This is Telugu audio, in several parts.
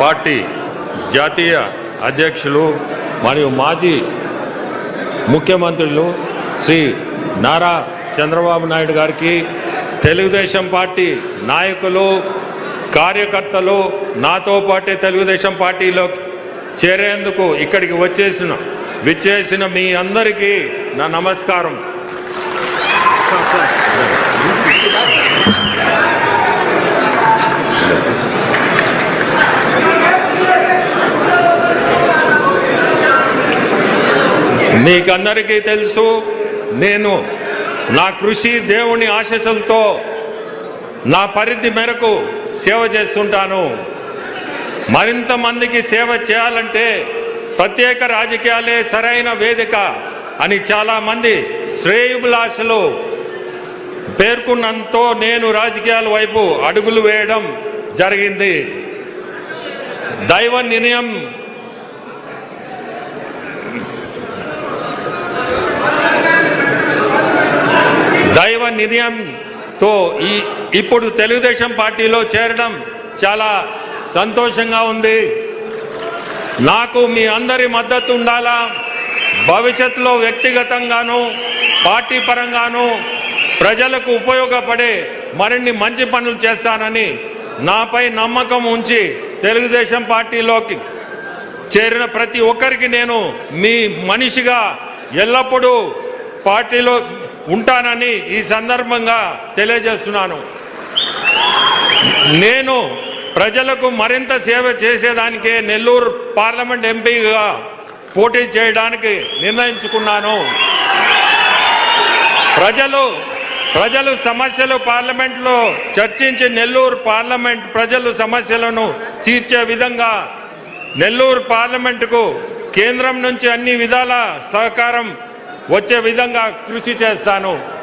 పార్టీ జాతీయ అధ్యక్షులు మరియు మాజీ ముఖ్యమంత్రులు శ్రీ నారా చంద్రబాబు నాయుడు గారికి తెలుగుదేశం పార్టీ నాయకులు కార్యకర్తలు నాతో పాటే తెలుగుదేశం పార్టీలో చేరేందుకు ఇక్కడికి వచ్చేసిన విచ్చేసిన మీ అందరికీ నా నమస్కారం. మీకందరికీ తెలుసు నేను నా కృషి దేవుని ఆశీస్సులతో నా పరిధి మేరకు సేవ చేస్తుంటాను. మరింత మందికి సేవ చేయాలంటే ప్రత్యేక రాజకీయాలే సరైన వేదిక అని చాలామంది శ్రేయుభిలాషలు పేర్కొన్నంతో నేను రాజకీయాల వైపు అడుగులు వేయడం జరిగింది. దైవ నిర్ణయం దైవ నిర్ణయంతో ఈ ఇప్పుడు తెలుగుదేశం పార్టీలో చేరడం చాలా సంతోషంగా ఉంది. నాకు మీ అందరి మద్దతు ఉండాలా? భవిష్యత్తులో వ్యక్తిగతంగాను పార్టీ పరంగాను ప్రజలకు ఉపయోగపడే మరిన్ని మంచి పనులు చేస్తానని నాపై నమ్మకం ఉంచి తెలుగుదేశం పార్టీలోకి చేరిన ప్రతి ఒక్కరికి నేను మీ మనిషిగా ఎల్లప్పుడూ పార్టీలో ఉంటానని ఈ సందర్భంగా తెలియజేస్తున్నాను. నేను ప్రజలకు మరింత సేవ చేసేదానికే నెల్లూరు పార్లమెంట్ ఎంపీగా పోటీ చేయడానికి నిర్ణయించుకున్నాను. ప్రజలు ప్రజలు సమస్యలు పార్లమెంట్లో చర్చించి నెల్లూరు పార్లమెంట్ ప్రజలు సమస్యలను తీర్చే విధంగా నెల్లూరు పార్లమెంటుకు కేంద్రం నుంచి అన్ని విధాల సహకారం వచ్చే విధంగా కృషి చేస్తాను.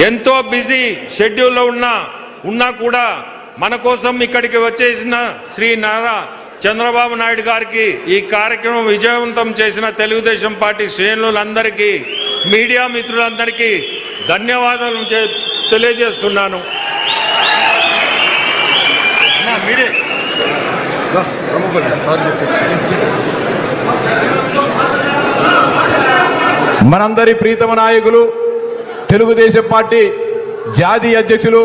ఎంతో బిజీ షెడ్యూల్లో ఉన్నా ఉన్నా కూడా మన కోసం ఇక్కడికి వచ్చేసిన శ్రీ నారా చంద్రబాబు నాయుడు గారికి ఈ కార్యక్రమం విజయవంతం చేసిన తెలుగుదేశం పార్టీ శ్రేణులందరికీ మీడియా మిత్రులందరికీ ధన్యవాదాలు చే- తెలియజేస్తున్నాను. మనందరి ప్రీతమ నాయకులు తెలుగుదేశం పార్టీ జాతీయ అధ్యక్షులు